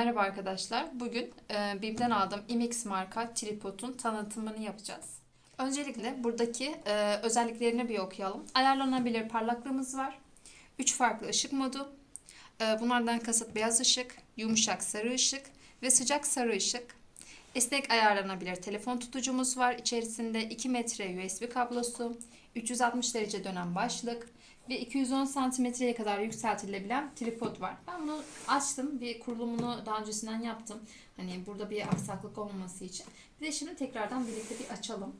Merhaba arkadaşlar. Bugün e, BİM'den aldığım IMX marka tripodun tanıtımını yapacağız. Öncelikle buradaki e, özelliklerini bir okuyalım. Ayarlanabilir parlaklığımız var. 3 farklı ışık modu. E, bunlardan kasıt beyaz ışık, yumuşak sarı ışık ve sıcak sarı ışık. Esnek ayarlanabilir telefon tutucumuz var. İçerisinde 2 metre USB kablosu, 360 derece dönen başlık, ve 210 santimetreye kadar yükseltilebilen tripod var. Ben bunu açtım. Bir kurulumunu daha öncesinden yaptım. Hani burada bir aksaklık olmaması için. Bir de şimdi tekrardan birlikte bir açalım.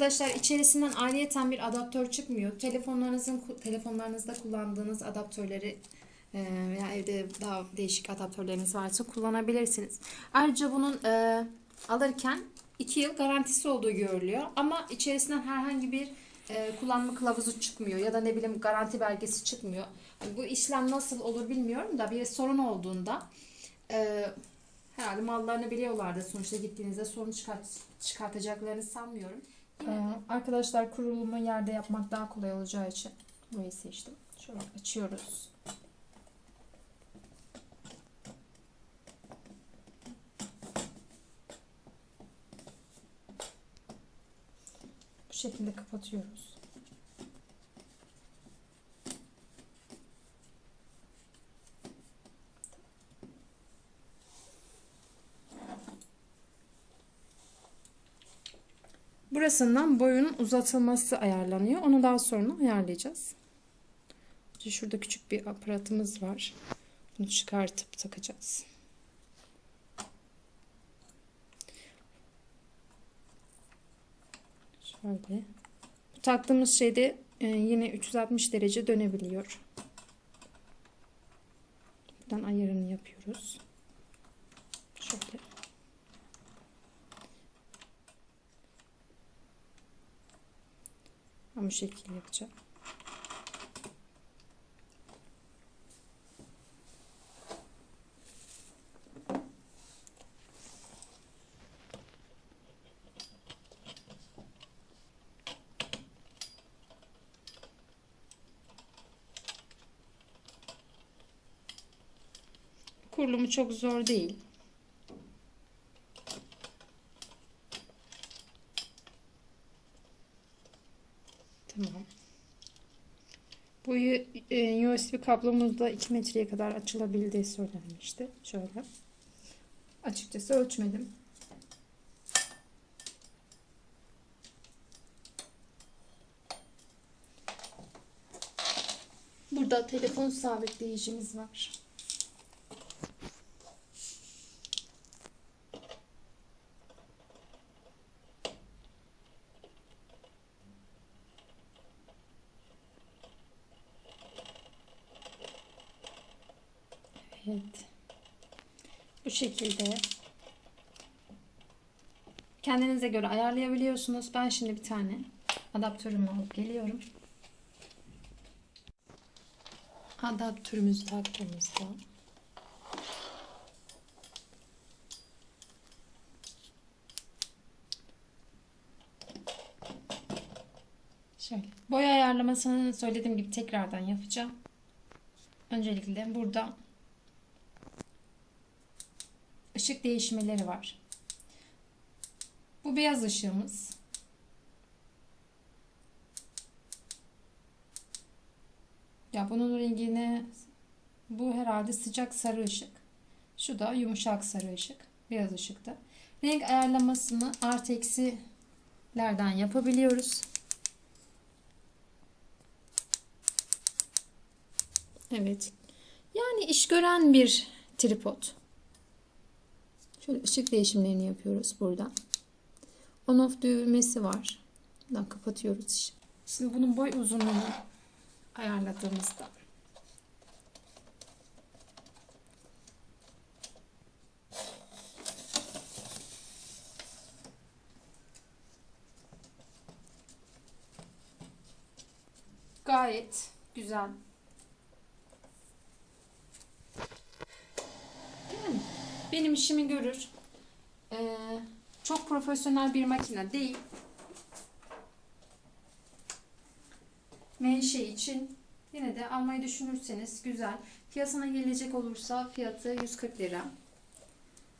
Arkadaşlar içerisinden ayrıyeten bir adaptör çıkmıyor. Telefonlarınızın telefonlarınızda kullandığınız adaptörleri veya evde daha değişik adaptörleriniz varsa kullanabilirsiniz. Ayrıca bunun e, alırken 2 yıl garantisi olduğu görülüyor. Ama içerisinden herhangi bir e, kullanma kılavuzu çıkmıyor ya da ne bileyim garanti belgesi çıkmıyor. Bu işlem nasıl olur bilmiyorum da bir sorun olduğunda e, herhalde mallarını biliyorlardı. Sonuçta gittiğinizde sorun çıkart, çıkartacaklarını sanmıyorum. Ee, arkadaşlar kurulumu yerde yapmak daha kolay olacağı için burayı seçtim. Şöyle açıyoruz. Bu şekilde kapatıyoruz. Burasından boyunun uzatılması ayarlanıyor. Onu daha sonra ayarlayacağız. İşte şurada küçük bir aparatımız var. Bunu çıkartıp takacağız. Şöyle. Bu taktığımız şeyde e, yine 360 derece dönebiliyor. Buradan ayarını yapıyoruz. Şöyle. Ben bu şekilde yapacağım. Kurulumu çok zor değil. Tamam. Bu e, USB kablomuz da 2 metreye kadar açılabildiği söylenmişti. Şöyle. Açıkçası ölçmedim. Burada telefon sabitleyicimiz var. Evet. Bu şekilde kendinize göre ayarlayabiliyorsunuz. Ben şimdi bir tane adaptörümü alıp geliyorum. Adaptörümüzü taktığımızda Şöyle. Boy ayarlamasını söylediğim gibi tekrardan yapacağım. Öncelikle burada ışık değişmeleri var. Bu beyaz ışığımız. Ya bunun rengini bu herhalde sıcak sarı ışık. Şu da yumuşak sarı ışık. Beyaz ışıkta. Renk ayarlamasını artı eksilerden yapabiliyoruz. Evet. Yani iş gören bir tripod. Şöyle ışık değişimlerini yapıyoruz buradan. On off düğmesi var. Buradan kapatıyoruz. Işığı. Şimdi bunun boy uzunluğunu ayarladığımızda gayet güzel benim işimi görür. Ee, çok profesyonel bir makine değil. Menşe için yine de almayı düşünürseniz güzel. Fiyatına gelecek olursa fiyatı 140 lira.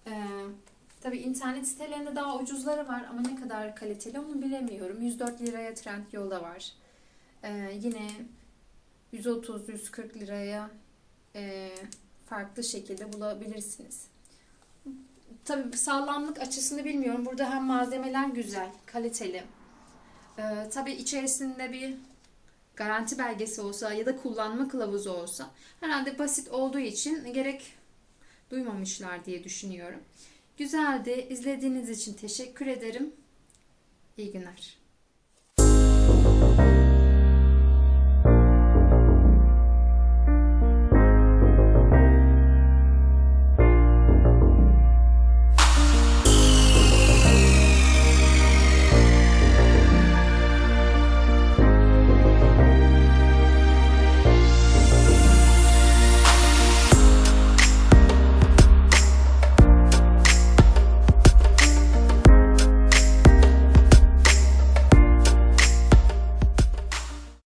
Ee, Tabii internet sitelerinde daha ucuzları var ama ne kadar kaliteli onu bilemiyorum. 104 liraya Trendyol'da var. Ee, yine 130-140 liraya e, farklı şekilde bulabilirsiniz. Tabii sağlamlık açısını bilmiyorum. Burada hem malzemeler güzel, kaliteli. Ee, tabii içerisinde bir garanti belgesi olsa ya da kullanma kılavuzu olsa herhalde basit olduğu için gerek duymamışlar diye düşünüyorum. Güzeldi. İzlediğiniz için teşekkür ederim. İyi günler.